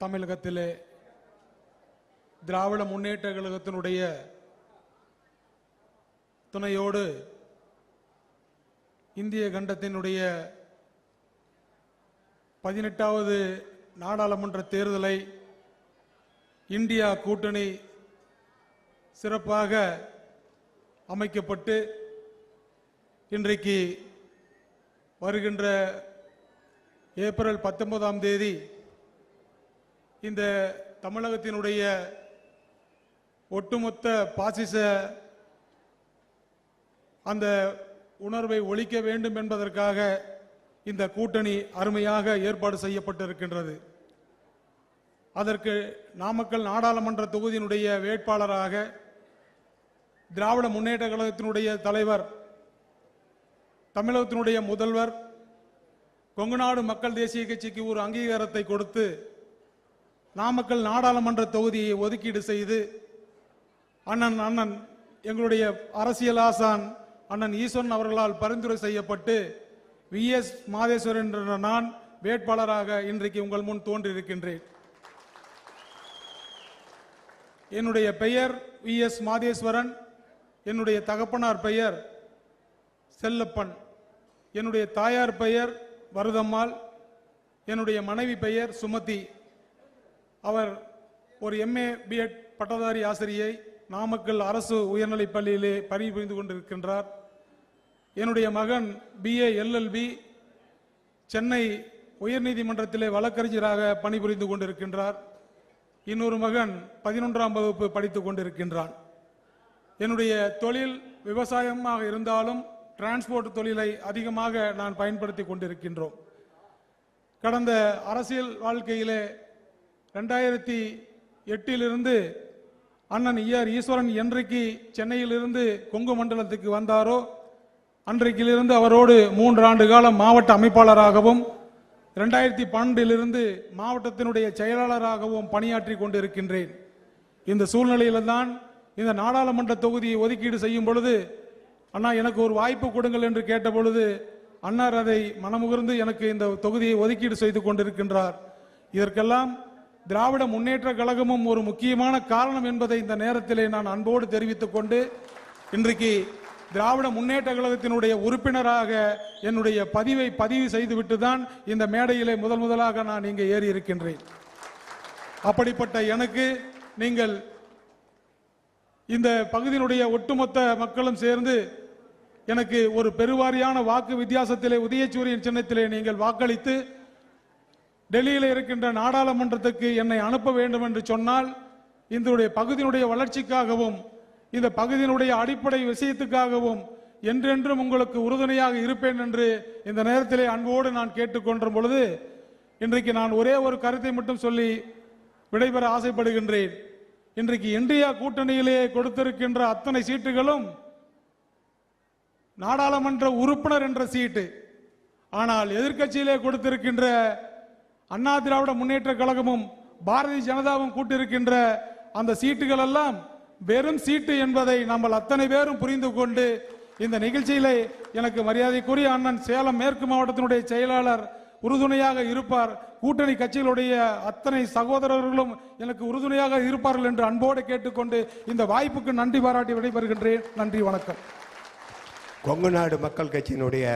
தமிழகத்திலே திராவிட முன்னேற்ற கழகத்தினுடைய துணையோடு இந்திய கண்டத்தினுடைய பதினெட்டாவது நாடாளுமன்ற தேர்தலை இந்தியா கூட்டணி சிறப்பாக அமைக்கப்பட்டு இன்றைக்கு வருகின்ற ஏப்ரல் பத்தொன்பதாம் தேதி இந்த தமிழகத்தினுடைய ஒட்டுமொத்த பாசிச அந்த உணர்வை ஒழிக்க வேண்டும் என்பதற்காக இந்த கூட்டணி அருமையாக ஏற்பாடு செய்யப்பட்டிருக்கின்றது. அதற்கு நாமக்கல் நாடாளுமன்ற தொகுதியினுடைய வேட்பாளராக திராவிட முன்னேற்ற கழகத்தினுடைய தலைவர் தமிழகத்தினுடைய முதல்வர் கொங்குநாடு மக்கள் தேசிய கட்சிக்கு ஒரு அங்கீகாரத்தை கொடுத்து நாமக்கல் நாடாளுமன்ற தொகுதியை ஒதுக்கீடு செய்து அண்ணன் அண்ணன் எங்களுடைய அரசியல் ஆசான் அண்ணன் ஈஸ்வரன் அவர்களால் பரிந்துரை செய்யப்பட்டு வி. எஸ். மாதேஸ்வரன் என்ற நான் வேட்பாளராக இன்றைக்கு உங்கள் முன் தோன்றியிருக்கின்றேன் என்னுடைய பெயர் வி. எஸ். மாதேஸ்வரன். என்னுடைய தகப்பனார் பெயர் செல்லப்பன். என்னுடைய தாயார் பெயர் வருதம்மாள். என்னுடைய மனைவி பெயர் சுமதி. அவர் ஒரு எம்ஏ பிஎட் பட்டதாரி ஆசிரியை நாமக்கல் அரசு உயர்நிலைப் பள்ளியிலே பணி புரிந்து கொண்டிருக்கின்றார். என்னுடைய மகன் பிஏ எல்எல்பி சென்னை உயர்நீதிமன்றத்திலே வழக்கறிஞராக பணிபுரிந்து கொண்டிருக்கின்றார். இன்னொரு மகன் பதினொன்றாம் வகுப்பு படித்துக் கொண்டிருக்கின்றான். என்னுடைய தொழில் விவசாயமாக இருந்தாலும் டிரான்ஸ்போர்ட் தொழிலை அதிகமாக நான் பயன்படுத்தி கொண்டிருக்கின்றோம். கடந்த அரசியல் வாழ்க்கையிலே ரெண்டாயிரத்தி எட்டிலிருந்து அண்ணன் ஈஆர் ஈஸ்வரன் என்றைக்கு சென்னையிலிருந்து கொங்கு மண்டலத்துக்கு வந்தாரோ அன்றைக்கிலிருந்து அவரோடு மூன்று ஆண்டு காலம் மாவட்ட அமைப்பாளராகவும் ரெண்டாயிரத்தி பன்னெண்டிலிருந்து மாவட்டத்தினுடைய செயலாளராகவும் பணியாற்றி கொண்டிருக்கின்றேன். இந்த சூழ்நிலையில்தான் இந்த நாடாளுமன்ற தொகுதியை ஒதுக்கீடு செய்யும் பொழுது அண்ணா எனக்கு ஒரு வாய்ப்பு கொடுங்கள் என்று கேட்ட பொழுது அன்னார் அதை மனமுகர்ந்து எனக்கு இந்த தொகுதியை ஒதுக்கீடு செய்து கொண்டிருக்கின்றார். இதற்கெல்லாம் திராவிட முன்னேற்ற கழகமும் ஒரு முக்கியமான காரணம் என்பதை இந்த நேரத்திலே நான் அன்போடு தெரிவித்துக் கொண்டு இன்றைக்கு திராவிட முன்னேற்ற கழகத்தினுடைய உறுப்பினராக என்னுடைய பதிவை பதிவு செய்துவிட்டு தான் இந்த மேடையிலே முதல் முதலாக நான் இங்கே ஏறி இருக்கின்றேன் அப்படிப்பட்ட எனக்கு நீங்கள் இந்த பகுதியினுடைய ஒட்டுமொத்த மக்களும் சேர்ந்து எனக்கு ஒரு பெருவாரியான வாக்கு வித்தியாசத்திலே உதயச்சூரியன் சின்னத்திலே நீங்கள் வாக்களித்து டெல்லியில் இருக்கின்ற நாடாளுமன்றத்துக்கு என்னை அனுப்ப வேண்டும் என்று சொன்னால் இந்த பகுதியினுடைய வளர்ச்சிக்காகவும் இந்த பகுதியினுடைய அடிப்படை விஷயத்துக்காகவும் என்றென்றும் உங்களுக்கு உறுதுணையாக இருப்பேன் என்று இந்த நேரத்திலே அன்போடு நான் கேட்டுக்கொண்ட பொழுது இன்றைக்கு நான் ஒரே ஒரு கருத்தை மட்டும் சொல்லி விடைபெற ஆசைப்படுகின்றேன். இன்றைக்கு இந்தியா கூட்டணியிலே கொடுத்திருக்கின்ற அத்தனை சீட்டுகளும் நாடாளுமன்ற உறுப்பினர் என்ற சீட்டு. ஆனால் எதிர்கட்சியிலே கொடுத்திருக்கின்ற அண்ணா திராவிட முன்னேற்ற கழகமும் பாரதிய ஜனதாவும் கூட்டிருக்கின்ற அந்த சீட்டுகள் எல்லாம் வெறும் சீட்டு என்பதை நம்ம அத்தனை பேரும் புரிந்து கொண்டு இந்த நிகழ்ச்சியிலே எனக்கு மரியாதைக்குரிய அண்ணன் சேலம் மேற்கு மாவட்டத்தினுடைய செயலாளர் உறுதுணையாக இருப்பார். கூட்டணி கட்சிகளுடைய அத்தனை சகோதரர்களும் எனக்கு உறுதுணையாக இருப்பார்கள் என்று அன்போடு கேட்டுக்கொண்டு இந்த வாய்ப்புக்கு நன்றி பாராட்டி விடைபெறுகின்றேன். நன்றி வணக்கம். கொங்கு நாடு மக்கள் கட்சியினுடைய